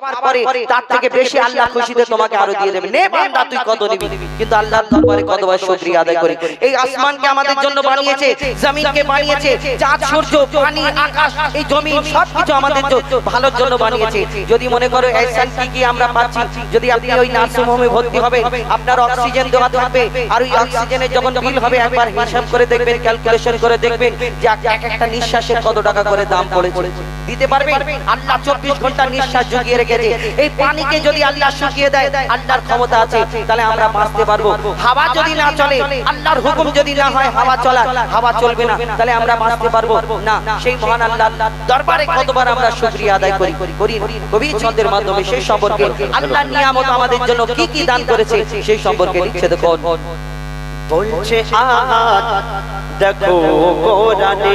আমার পরে তার থেকে বেশি আল্লাহ খুশিতে তোমাকে আরও দিয়ে দেবে। নে বান্দা তুই কত নিবি? কিন্তু আল্লাহর দরবারে কতবার শুকরিয়া আদায় করি। এই আসমানকে আমাদের জন্য বানিয়েছে জমিনকে বানিয়েছে চাঁদ সূর্য পানি আকাশ এই জমি সবকিছু আমাদের ভালোর জন্য বানিয়েছে। যদি মনে করো এহসান কি কি আমরা পাচ্ছি যদি আপনি ওই নার্সিং হোমে ভর্তি হবে আপনার অক্সিজেন দেওয়া থাকবে আর ওই অক্সিজেনের যখন বিল হবে একবার হিসাব করে দেখবেন ক্যালকুলেশন করে দেখবেন যে এক একটা নিঃশ্বাসের কত টাকা করে দাম পড়েছে। দিতে পারবেন? আল্লাহ চব্বিশ ঘণ্টা নিঃশ্বাস জুগিয়ে রেখেছে এই পানিকে যদি আল্লাহ শুকিয়ে দেয় আল্লাহর ক্ষমতা আছে তাহলে আমরা বাঁচতে পারব। হাওয়া যদি না চলে আল্লাহর হুকুম যদি না হয় হাওয়া চলা হাওয়া চলবে না তাহলে আমরা বাঁচতে পারব। না সেই মহান আল্লাহ দরবারে কতবার আমরা শুকরিয়া আদায় করি? করি কবি ছন্দের মাধ্যমে সেই সম্পর্কে আল্লাহর নিয়ামত আমাদের জন্য কি কি দান করেছে সেই সম্পর্কে লিখছে দেখুন বলছে দেখো কোরআনে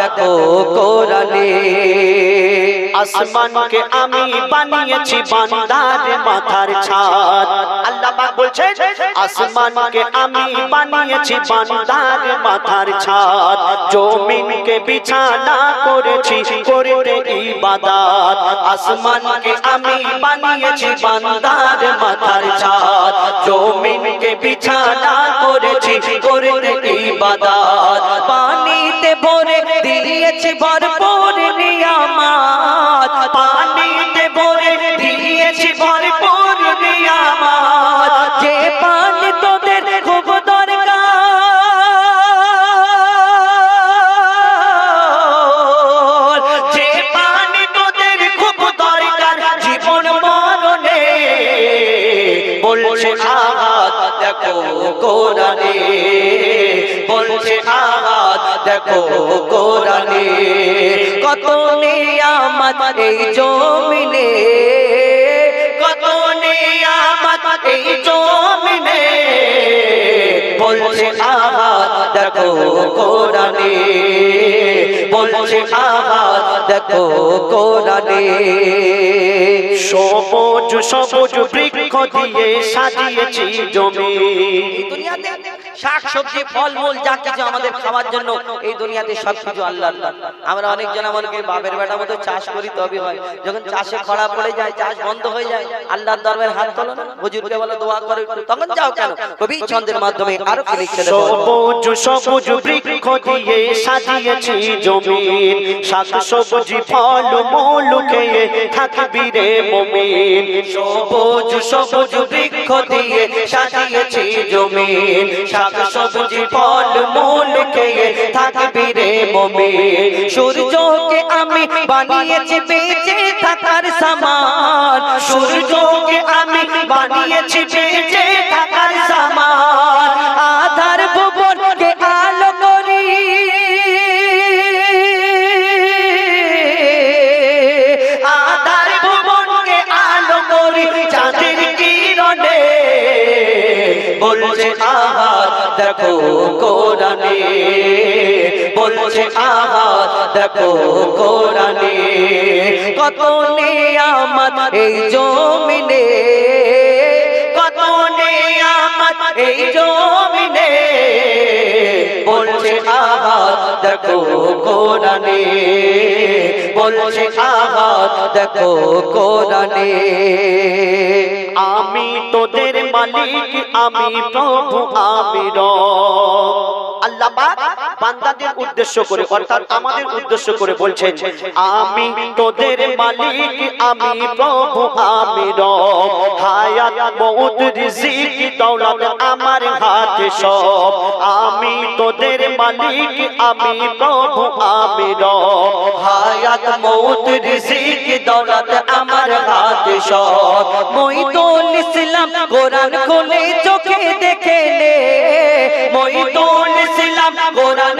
দেখো কোরআনে আসমানকে আমি বানিয়েছি বান্দার মাথার ছাদ আল্লাহ পাক বলছেন আসমানকে আমি বানিয়েছি বান্দার মাথার ছাদ জমিনকে বিছানা করেছি করতে ইবাদত আসমানকে আমি বানিয়েছি বান্দার মাথার ছাদ জমিনকে বিছানা করেছি করতে ইবাদত পানিতে ভরে পানি তোদের পানি তোদের খুব দরকার জীবন মরণে। বলছে আহাত দেখো কোরআনে। বলছে আহাত দেখো কোরআনে কত নিয়ামত এই জমিনে, কত নিয়ামত এই জমিনে। বলছে আহাত দেখো কোরআনে। বলছে আহাত দেখো কোরআনে। সবুজ সবুজ বৃক্ষ দিয়ে সাজিয়েছি জমি। দুনিয়াতে শাক, সবজি ফল মূল যা কিছু আমাদের খাওয়ার জন্য এই দুনিয়াতে সব কিছু আল্লাহ আমরা অনেকজন আমাদেরকে বাপের বেটা মতো চাষ করি তবে হয়। যখন চাষে খরা পড়ে যায়, চাষ বন্ধ হয়ে যায়, আল্লাহর দরবারে হাত তোলো হুজুরকে বলো, দোয়া করো তখন যাও কেন? কবি ছন্দের মাধ্যমে আরও কি লিখছে। সবুজ সবুজ বৃক্ষ দিয়ে সাজিয়েছি জমিন। শাক, সবজি ফল মূল খেয়ে থাকবি রে মমিন। সবুজ সবুজ বৃক্ষ দিয়ে সাজিয়েছি জমিন। শাক সবজি ফল মূল খেয়ে থাকবি রে মমিন। সূর্যকে আমি বানিয়েছি বেঁচে থাকার সামান। সূর্যকে আমি বানিয়েছি বেঁচে দেখো কোরআনে, বলছে আহাত, দেখো কোরআনে, কত নিয়ামত এই জমিনে, কত নিয়ামত এই জমিনে, বলছে আহাত, দেখো কোরআনে, বলছে আহাত, দেখো কোরআনে। তোদের মালিক আমি প্রভু আমি রব। আল্লাহ পাক বান্দাদের উদ্দেশ্য করে, অর্থাৎ আমাদের উদ্দেশ্য করে বলছেন, আমি তোদের মালিক, আমি প্রভু, আমি রব। হায়াত, মউত, রিজিক, দৌলত আমার হাতে সব। আমি তোদের মালিক, আমি প্রভু, আমি রব। হায়াত মৌত রিজিক, দৌলত আমার হাতে সব। মইদুল ইসলাম কোরআন খুলে চোখে দেখে কোরআন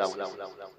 Islam.